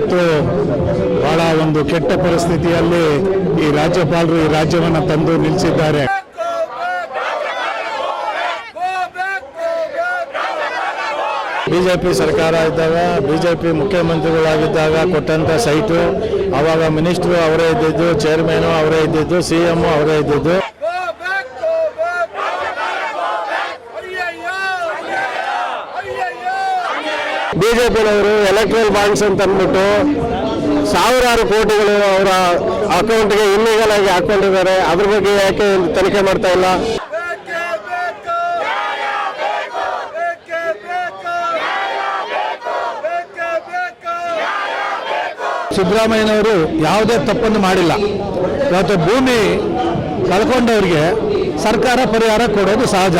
ಇವತ್ತು ಬಹಳ ಒಂದು ಕೆಟ್ಟ ಪರಿಸ್ಥಿತಿಯಲ್ಲಿ ಈ ರಾಜ್ಯಪಾಲರು ಈ ರಾಜ್ಯವನ್ನು ತಂದು ನಿಲ್ಲಿಸಿದ್ದಾರೆ. ಬಿಜೆಪಿ ಸರ್ಕಾರ ಇದ್ದಾಗ, ಬಿಜೆಪಿ ಮುಖ್ಯಮಂತ್ರಿಗಳಾಗಿದ್ದಾಗ ಕೊಟ್ಟಂಥ ಸೈಟು, ಅವಾಗ ಮಿನಿಸ್ಟ್ರು ಅವರೇ ಇದ್ದಿದ್ದು ಚೇರ್ಮನು ಅವರೇ ಇದ್ದಿದ್ದು ಸಿ ಎಂ ಅವರೇ ಇದ್ದಿದ್ದು. ಬಿಜೆಪಿನವರು ಎಲೆಕ್ಟ್ರಲ್ ಬಾಂಡ್ಸ್ ಅಂತ ಅಂದ್ಬಿಟ್ಟು ಸಾವಿರಾರು ಕೋಟಿಗಳು ಅವರ ಅಕೌಂಟ್ಗೆ ಇಲ್ಲಿಗಲ್ ಆಗಿ ಹಾಕೊಂಡಿದ್ದಾರೆ ಅದ್ರ ಬಗ್ಗೆ ಯಾಕೆ ತನಿಖೆ ಮಾಡ್ತಾ ಇಲ್ಲ? ಸಿದ್ದರಾಮಯ್ಯನವರು ಯಾವುದೇ ತಪ್ಪನ್ನು ಮಾಡಿಲ್ಲ. ಇವತ್ತು ಭೂಮಿ ಕಳ್ಕೊಂಡವ್ರಿಗೆ ಸರ್ಕಾರ ಪರಿಹಾರ ಕೊಡೋದು ಸಹಜ.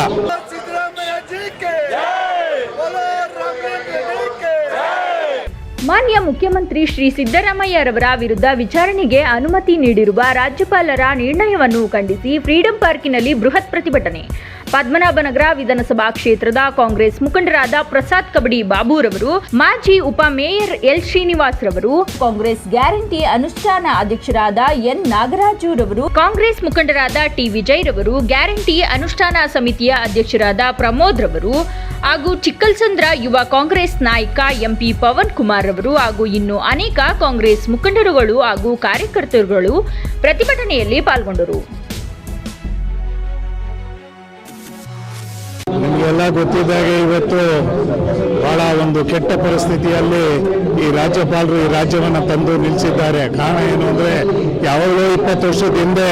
ಮಾನ್ಯ ಮುಖ್ಯಮಂತ್ರಿ ಶ್ರೀ ಸಿದ್ದರಾಮಯ್ಯರವರ ವಿರುದ್ಧ ವಿಚಾರಣೆಗೆ ಅನುಮತಿ ನೀಡಿರುವ ರಾಜ್ಯಪಾಲರ ನಿರ್ಣಯವನ್ನು ಖಂಡಿಸಿ ಫ್ರೀಡಂ ಪಾರ್ಕಿನಲ್ಲಿ ಬೃಹತ್ ಪ್ರತಿಭಟನೆ. ಪದ್ಮನಾಭನಗರ ವಿಧಾನಸಭಾ ಕ್ಷೇತ್ರದ ಕಾಂಗ್ರೆಸ್ ಮುಖಂಡರಾದ ಪ್ರಸಾದ್ ಕಬಡಿ ಬಾಬುರವರು, ಮಾಜಿ ಉಪ ಮೇಯರ್ ಎಲ್ ಶ್ರೀನಿವಾಸ್ ರವರು ಕಾಂಗ್ರೆಸ್ ಗ್ಯಾರಂಟಿ ಅನುಷ್ಠಾನ ಅಧ್ಯಕ್ಷರಾದ ಎನ್ ನಾಗರಾಜು ರವರು ಕಾಂಗ್ರೆಸ್ ಮುಖಂಡರಾದ ಟಿ ವಿಜಯ್ ರವರು ಗ್ಯಾರಂಟಿ ಅನುಷ್ಠಾನ ಸಮಿತಿಯ ಅಧ್ಯಕ್ಷರಾದ ಪ್ರಮೋದ್ ರವರು ಹಾಗೂ ಚಿಕ್ಕಲ್ಸಂದ್ರ ಯುವ ಕಾಂಗ್ರೆಸ್ ನಾಯಕ ಎಂಪಿ ಪವನ್ ಕುಮಾರ್ ರವರು ಹಾಗೂ ಇನ್ನು ಅನೇಕ ಕಾಂಗ್ರೆಸ್ ಮುಖಂಡರುಗಳು ಹಾಗೂ ಕಾರ್ಯಕರ್ತರುಗಳು ಪ್ರತಿಭಟನೆಯಲ್ಲಿ ಪಾಲ್ಗೊಂಡರು. ನಿಮಗೆಲ್ಲ ಗೊತ್ತಿದ್ದಾಗೆ ಇವತ್ತು ಬಹಳ ಒಂದು ಕೆಟ್ಟ ಪರಿಸ್ಥಿತಿಯಲ್ಲಿ ಈ ರಾಜ್ಯಪಾಲರು ಈ ರಾಜ್ಯವನ್ನು ತಂದು ನಿಲ್ಲಿಸಿದ್ದಾರೆ. ಕಾರಣ ಏನು ಅಂದರೆ, ಯಾವಾಗಲೂ ಇಪ್ಪತ್ತು ವರ್ಷದ ಹಿಂದೆ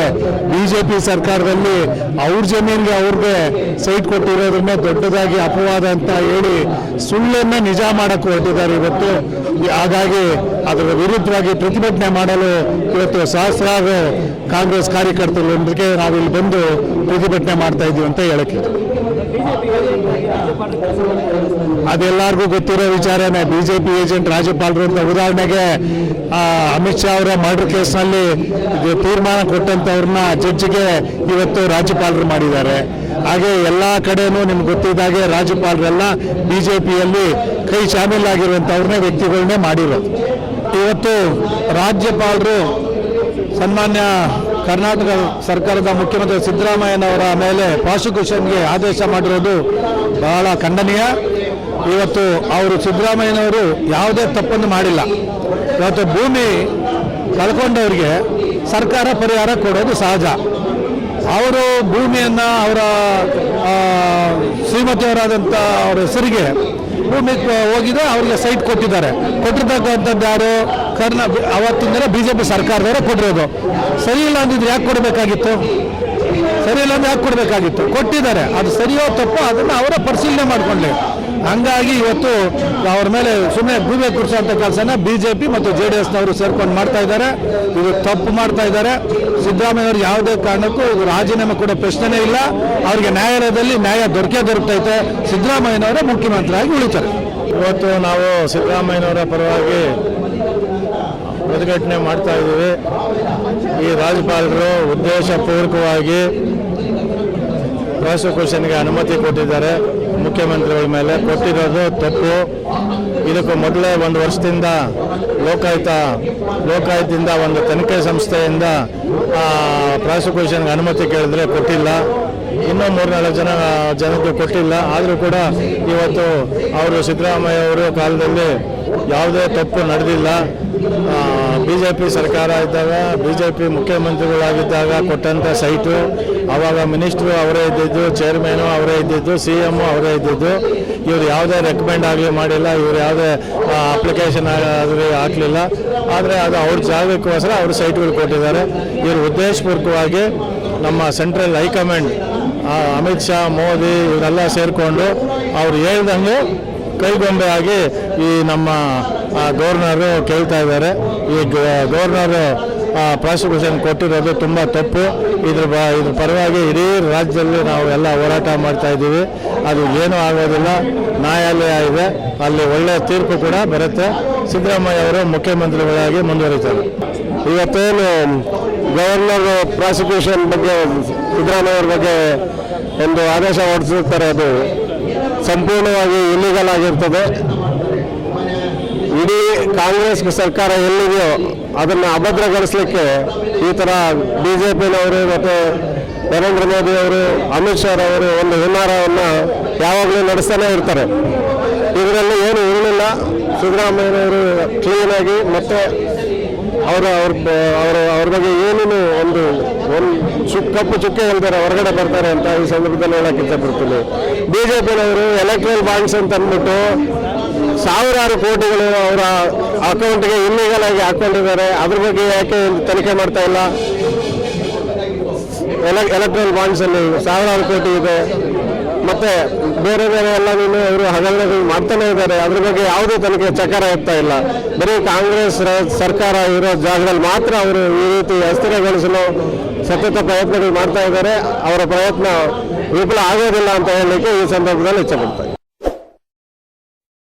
ಬಿ ಜೆ ಪಿ ಸರ್ಕಾರದಲ್ಲಿ ಅವ್ರ ಜಮೀನಿಗೆ ಅವ್ರಿಗೆ ಸೈಟ್ ಕೊಟ್ಟಿರೋದನ್ನೇ ದೊಡ್ಡದಾಗಿ ಅಪವಾದ ಅಂತ ಹೇಳಿ ಸುಳ್ಳನ್ನ ನಿಜ ಮಾಡಕ್ಕೆ ಹೊರಟಿದ್ದಾರೆ ಇವತ್ತು. ಹಾಗಾಗಿ ಅದರ ವಿರುದ್ಧವಾಗಿ ಪ್ರತಿಭಟನೆ ಮಾಡಲು ಇವತ್ತು ಸಹಸ್ರಾರು ಕಾಂಗ್ರೆಸ್ ಕಾರ್ಯಕರ್ತರೊಂದಿಗೆ ನಾವಿಲ್ಲಿ ಬಂದು ಪ್ರತಿಭಟನೆ ಮಾಡ್ತಾ ಇದ್ದೀವಿ ಅಂತ ಹೇಳಕ್ಕೆ ಅದೆಲ್ಲರಿಗೂ ಗೊತ್ತಿರೋ ವಿಚಾರನೇ. ಬಿಜೆಪಿ ಏಜೆಂಟ್ ರಾಜ್ಯಪಾಲರು ಅಂತ ಉದಾಹರಣೆಗೆ ಅಮಿತ್ ಶಾ ಅವರ ಮರ್ಡರ್ ಕೇಸ್ನಲ್ಲಿ ತೀರ್ಮಾನ ಕೊಟ್ಟಂತವ್ರನ್ನ ಜಡ್ಜ್ಗೆ ಇವತ್ತು ರಾಜ್ಯಪಾಲರು ಮಾಡಿದ್ದಾರೆ. ಹಾಗೆ ಎಲ್ಲ ಕಡೆನೂ ನಿಮ್ಗೆ ಗೊತ್ತಿದ್ದಾಗೆ ರಾಜ್ಯಪಾಲರೆಲ್ಲ ಬಿಜೆಪಿಯಲ್ಲಿ ಕೈ ಶಾಮೀಲಾಗಿರುವಂಥವ್ರನ್ನೇ ವ್ಯಕ್ತಿಗಳನ್ನೇ ಮಾಡಿರೋದು. ಇವತ್ತು ರಾಜ್ಯಪಾಲರು ಸನ್ಮಾನ್ಯ ಕರ್ನಾಟಕ ಸರ್ಕಾರದ ಮುಖ್ಯಮಂತ್ರಿ ಸಿದ್ದರಾಮಯ್ಯನವರ ಮೇಲೆ ಪ್ರಾಸಿಕ್ಯೂಷನ್ಗೆ ಆದೇಶ ಮಾಡಿರೋದು ಬಹಳ ಖಂಡನೀಯ. ಇವತ್ತು ಅವರು ಸಿದ್ದರಾಮಯ್ಯನವರು ಯಾವುದೇ ತಪ್ಪನ್ನು ಮಾಡಿಲ್ಲ. ಇವತ್ತು ಭೂಮಿ ಕಳ್ಕೊಂಡವ್ರಿಗೆ ಸರ್ಕಾರ ಪರಿಹಾರ ಕೊಡೋದು ಸಹಜ. ಅವರು ಭೂಮಿಯನ್ನು ಅವರ ಶ್ರೀಮತಿಯವರಾದಂಥ ಅವರ ಹೆಸರಿಗೆ ಭೂಮಿ ಹೋಗಿದೆ, ಅವರಿಗೆ ಸೈಟ್ ಕೊಟ್ಟಿದ್ದಾರೆ. ಕೊಟ್ಟಿರ್ತಕ್ಕಂಥದ್ದು ಯಾರು? ಕರ್ನ, ಅವತ್ತಿಂದಲೇ ಬಿ ಜೆ ಪಿ ಸರ್ಕಾರದವರೇ ಕೊಟ್ಟಿರೋದು. ಸರಿ ಇಲ್ಲ ಅಂದಿದ್ರೆ ಯಾಕೆ ಕೊಡಬೇಕಾಗಿತ್ತು? ಸರಿ ಇಲ್ಲ ಅಂದ್ರೆ ಯಾಕೆ ಕೊಡಬೇಕಾಗಿತ್ತು? ಕೊಟ್ಟಿದ್ದಾರೆ. ಅದು ಸರಿಯೋ ತಪ್ಪೋ ಅದನ್ನು ಅವರೇ ಪರಿಶೀಲನೆ ಮಾಡಿಕೊಂಡ್ಲಿ. ಹಂಗಾಗಿ ಇವತ್ತು ಅವ್ರ ಮೇಲೆ ಸುಮ್ಮನೆ ಭೂಮಿ ಕುಡಿಸೋಂಥ ಕೆಲಸನ ಬಿ ಮತ್ತು ಜೆ ಡಿ ಎಸ್ನವರು ಸೇರ್ಕೊಂಡು ಮಾಡ್ತಾ ಇದ್ದಾರೆ. ಇದು ತಪ್ಪು ಮಾಡ್ತಾ ಇದ್ದಾರೆ. ಸಿದ್ದರಾಮಯ್ಯವ್ರು ಯಾವುದೇ ಕಾರಣಕ್ಕೂ ರಾಜೀನಾಮೆ ಕೂಡ ಪ್ರಶ್ನೆನೇ ಇಲ್ಲ. ಅವರಿಗೆ ನ್ಯಾಯಾಲಯದಲ್ಲಿ ನ್ಯಾಯ ದೊರಕೇ ದೊರಕೈತೆ ಸಿದ್ದರಾಮಯ್ಯನವರೇ ಮುಖ್ಯಮಂತ್ರಿಯಾಗಿ ಉಳಿತಾರೆ. ಇವತ್ತು ನಾವು ಸಿದ್ದರಾಮಯ್ಯನವರ ಪರವಾಗಿ ಪ್ರತಿಭಟನೆ ಮಾಡ್ತಾ ಇದ್ದೀವಿ. ಈ ರಾಜ್ಯಪಾಲರು ಉದ್ದೇಶಪೂರ್ವಕವಾಗಿ ಪ್ರಾಸಿಕ್ಯೂಷನ್ಗೆ ಅನುಮತಿ ಕೊಟ್ಟಿದ್ದಾರೆ. ಮುಖ್ಯಮಂತ್ರಿಗಳ ಮೇಲೆ ಕೊಟ್ಟಿರೋದು ತಪ್ಪು. ಇದಕ್ಕೂ ಮೊದಲೇ ಒಂದು ವರ್ಷದಿಂದ ಲೋಕಾಯುತ ಲೋಕಾಯುತದಿಂದ ಒಂದು ತನಿಖೆ ಸಂಸ್ಥೆಯಿಂದ ಪ್ರಾಸಿಕ್ಯೂಷನ್ಗೆ ಅನುಮತಿ ಕೇಳಿದ್ರೆ ಕೊಟ್ಟಿಲ್ಲ. ಇನ್ನೂ ಮೂರ್ನಾಲ್ಕು ಜನ, ಜನಕ್ಕೆ ಕೊಟ್ಟಿಲ್ಲ. ಆದರೂ ಕೂಡ ಇವತ್ತು ಅವರು ಸಿದ್ದರಾಮಯ್ಯ ಅವರು ಕಾಲದಲ್ಲಿ ಯಾವುದೇ ತಪ್ಪು ನಡೆದಿಲ್ಲ. ಬಿ ಜೆ ಪಿ ಸರ್ಕಾರ ಇದ್ದಾಗ ಬಿ ಜೆ ಪಿ ಮುಖ್ಯಮಂತ್ರಿಗಳಾಗಿದ್ದಾಗ ಕೊಟ್ಟಂಥ ಸೈಟು ಆವಾಗ ಮಿನಿಸ್ಟ್ರು ಅವರೇ ಇದ್ದಿದ್ದು, ಚೇರ್ಮನು ಅವರೇ ಇದ್ದಿದ್ದು, ಸಿ ಎಮ್ಮು ಅವರೇ ಇದ್ದಿದ್ದು, ಇವ್ರು ಯಾವುದೇ ರೆಕಮೆಂಡ್ ಆಗಲಿ ಮಾಡಿಲ್ಲ, ಇವ್ರು ಯಾವುದೇ ಅಪ್ಲಿಕೇಶನ್ ಆಗಲಿ ಹಾಕಲಿಲ್ಲ. ಆದರೆ ಅದು ಅವ್ರ ಜಾಗಕ್ಕೋಸ್ಕರ ಅವ್ರ ಸೈಟ್ಗಳು ಕೊಟ್ಟಿದ್ದಾರೆ. ಇವರು ಉದ್ದೇಶಪೂರ್ವಕವಾಗಿ ನಮ್ಮ central high command Amit Shah, Modi, ಇವರೆಲ್ಲ ಸೇರಿಕೊಂಡು ಅವ್ರು ಹೇಳ್ದಂಗೆ ಕೈಗೊಂಬೆ ಆಗಿ ಈ ನಮ್ಮ ಗೌರ್ನರು ಕೇಳ್ತಾ ಇದ್ದಾರೆ. ಈ ಗವರ್ನರ್ ಪ್ರಾಸಿಕ್ಯೂಷನ್ ಕೊಟ್ಟಿರೋದು ತುಂಬ ತಪ್ಪು. ಇದ್ರ ಬ, ಇದ್ರ ಪರವಾಗಿ ಇಡೀ ರಾಜ್ಯದಲ್ಲಿ ನಾವು ಎಲ್ಲ ಹೋರಾಟ ಮಾಡ್ತಾ ಇದ್ದೀವಿ. ಅದು ಏನೂ ಆಗೋದಿಲ್ಲ. ನ್ಯಾಯಾಲಯ ಇದೆ. ಅಲ್ಲಿ ಒಳ್ಳೆಯ ತೀರ್ಪು ಕೂಡ ಬರುತ್ತೆ. ಸಿದ್ದರಾಮಯ್ಯ ಅವರು ಮುಖ್ಯಮಂತ್ರಿಗಳಾಗಿ ಮುಂದುವರಿತಾರೆ. ಇವತ್ತೇನು ಗವರ್ನರ್ ಪ್ರಾಸಿಕ್ಯೂಷನ್ ಬಗ್ಗೆ, ಸಿದ್ದರಾಮಯ್ಯ ಬಗ್ಗೆ ಒಂದು ಆದೇಶ ಹೊರಡಿಸಿರ್ತಾರೆ ಅದು. ಸಂಪೂರ್ಣವಾಗಿ ಇಲ್ಲಿಗಲ್ ಆಗಿರ್ತದೆ. ಇಡೀ ಕಾಂಗ್ರೆಸ್ ಸರ್ಕಾರ ಎಲ್ಲಿದೆಯೋ ಅದನ್ನು ಅಭದ್ರಗೊಳಿಸ್ಲಿಕ್ಕೆ ಈ ಥರ ಬಿ ಜೆ ಪಿನವರು ಮತ್ತು ನರೇಂದ್ರ ಮೋದಿ ಅವರು ಅಮಿತ್ ಶಾ ಅವರು ಒಂದು ಹುನ್ನಾರವನ್ನು ಯಾವಾಗಲೂ ನಡೆಸ್ತಾನೆ ಇರ್ತಾರೆ. ಇದರಲ್ಲಿ ಏನು ಇರಲಿಲ್ಲ. ಸಿದ್ದರಾಮಯ್ಯನವರು ಕ್ಲೀನಾಗಿ ಮತ್ತೆ ಅವರ ಅವ್ರ ಅವರ, ಅವ್ರ ಬಗ್ಗೆ ಏನೇನು ಒಂದು ಒಂದು ಚುಕ್ ಕಪ್ಪು ಚುಕ್ಕೆ ಹೇಳ್ತಾರೆ, ಹೊರಗಡೆ ಬರ್ತಾರೆ ಅಂತ ಈ ಸಂದರ್ಭದಲ್ಲಿ ಹೇಳಕ್ಕೆ ಇಷ್ಟಪಡ್ತೀನಿ. ಬಿ ಜೆ ಪಿನವರು ಎಲೆಕ್ಟ್ರಲ್ ಬಾಂಡ್ಸ್ ಅಂತ ಅಂದ್ಬಿಟ್ಟು ಸಾವಿರಾರು ಕೋಟಿಗಳು ಅವರ ಅಕೌಂಟ್ಗೆ ಇಲ್ಲಿಗಲ್ ಆಗಿ ಹಾಕೊಂಡಿದ್ದಾರೆ. ಅದ್ರ ಬಗ್ಗೆ ಯಾಕೆ ತನಿಖೆ ಮಾಡ್ತಾ ಇಲ್ಲ? ಎಲೆ ಎಲೆಕ್ಟ್ರಲ್ ಬಾಂಡ್ಸ್ ಅಲ್ಲಿ ಸಾವಿರಾರು ಕೋಟಿ ಇದೆ. ಮತ್ತೆ ಬೇರೆ ಬೇರೆ ಎಲ್ಲ ನೀನು ಅವರು ಹಗರಣಗಳು ಮಾಡ್ತಾನೆ ಇದ್ದಾರೆ. ಅದ್ರ ಬಗ್ಗೆ ಯಾವುದೇ ತನಿಖೆ ಚಕಾರ ಇರ್ತಾ ಇಲ್ಲ. ಬರೀ ಕಾಂಗ್ರೆಸ್ ಸರ್ಕಾರ ಇರೋ ಜಾಗದಲ್ಲಿ ಮಾತ್ರ ಅವರು ಈ ರೀತಿ ಅಸ್ಥಿರಗೊಳಿಸಲು ಸತತ ಪ್ರಯತ್ನಗಳು ಮಾಡ್ತಾ ಇದ್ದಾರೆ. ಅವರ ಪ್ರಯತ್ನ ವಿಫಲ ಆಗೋದಿಲ್ಲ ಅಂತ ಹೇಳಲಿಕ್ಕೆ ಈ ಸಂದರ್ಭದಲ್ಲಿ ಇಚ್ಛಪಡ್ತಾರೆ